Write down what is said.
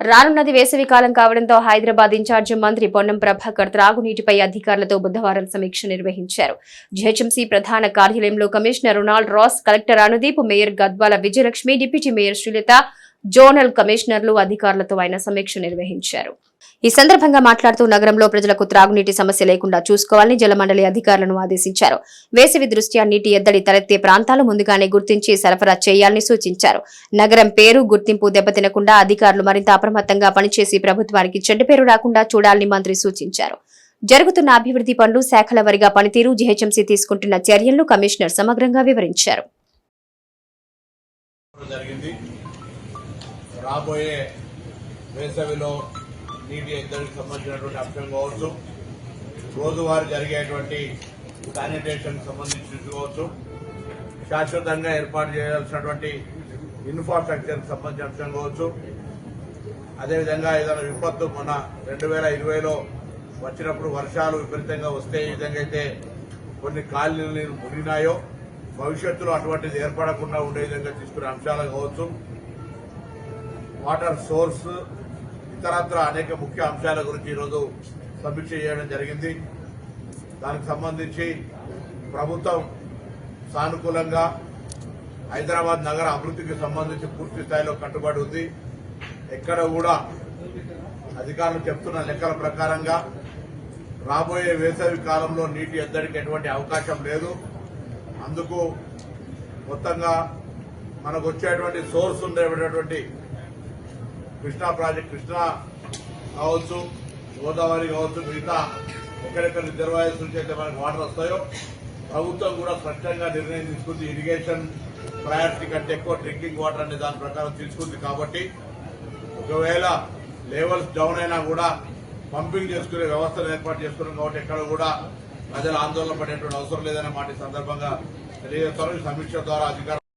రానున్నది వేసవి కాలం కావడంతో హైదరాబాద్ ఇన్ఛార్జి మంత్రి పొన్నం ప్రభాకర్ త్రాగునీటిపై అధికారులతో బుధవారం సమీక్ష నిర్వహించారు. జిహెచ్ఎంసీ ప్రధాన కార్యాలయంలో commissioner Ronald Ross collector Anudeep mayor Gadwal Vijayalakshmi deputy mayor Srilatha zonal కమిషనర్లు అధికారులతో ఆయన సమీక్ష నిర్వహించారు. ఈ సందర్భంగా మాట్లాడుతూ నగరంలో ప్రజలకు త్రాగునీటి సమస్య లేకుండా చూసుకోవాలని జలమండలి అధికారులను ఆదేశించారు. వేసవి దృష్ట్యా నీటి ఎద్దడి తలెత్తే ప్రాంతాలు ముందుగానే గుర్తించి సరఫరా చేయాలని సూచించారు. నగరం పేరు గుర్తింపు దెబ్బతినకుండా అధికారులు మరింత అప్రమత్తంగా పనిచేసి ప్రభుత్వానికి చెడ్డ పేరు రాకుండా చూడాలని మంత్రి సూచించారు. జరుగుతున్న అభివృద్ధి పనులు శాఖల వారిగా పనితీరు జీహెచ్ఎంసీ తీసుకుంటున్న చర్యలను కమిషనర్ సమగ్రంగా వివరించారు. జరిగింది. రాబోయే వేసవిలో నీటి ఎద్దరికి సంబంధించినటువంటి అంశం కావచ్చు రోజువారీ జరిగేటువంటి శానిటేషన్ సంబంధించి కావచ్చు శాశ్వతంగా ఏర్పాటు చేయాల్సినటువంటి ఇన్ఫ్రాస్ట్రక్చర్ సంబంధించిన అంశం కావచ్చు. అదేవిధంగా ఏదైనా విపత్తు మన రెండు వేల ఇరవైలో వచ్చినప్పుడు వర్షాలు విపరీతంగా వస్తే ఈ విధంగా అయితే కొన్ని కాలనీలు మునిగినాయో భవిష్యత్తులో అటువంటిది ఏర్పడకుండా ఉండే విధంగా తీసుకునే అంశాలు కావచ్చు. వాటర్ సోర్స్ ఇతరత్ర అనేక ముఖ్య అంశాల గురించి ఈరోజు సమీక్ష చేయడం జరిగింది. దానికి సంబంధించి ప్రభుత్వం సానుకూలంగా హైదరాబాద్ నగర అభివృద్ధికి సంబంధించి పూర్తి స్థాయిలో కట్టుబడి ఉంది. ఎక్కడ కూడా అధికారులు చెప్తున్న లెక్కల ప్రకారంగా రాబోయే వేసవి కాలంలో నీటి ఎద్దడికి ఎటువంటి అవకాశం లేదు. అందుకు మొత్తంగా మనకు వచ్చేటువంటి సోర్స్ ఉండేటటువంటి కృష్ణా ప్రాజెక్ట్ కృష్ణా కావచ్చు గోదావరి కావచ్చు మిగతా ఎక్కడెక్కడ రిజర్వాయర్స్ నుంచి అయితే మనకు వాటర్ వస్తాయో. ప్రభుత్వం కూడా స్పష్టంగా నిర్ణయం తీసుకుంది. ఇరిగేషన్ ప్రయారిటీ కంటే ఎక్కువ డ్రింకింగ్ వాటర్ అనే దాని ప్రకారం తీసుకుంది కాబట్టి ఒకవేళ లెవెల్స్ డౌన్ అయినా కూడా పంపింగ్ చేసుకునే వ్యవస్థను ఏర్పాటు చేసుకున్నాం కాబట్టి ఎక్కడ కూడా ప్రజలు ఆందోళన పడేటువంటి అవసరం లేదనే మాట సందర్భంగా తెలియజేస్తారు సమీక్ష ద్వారా అధికార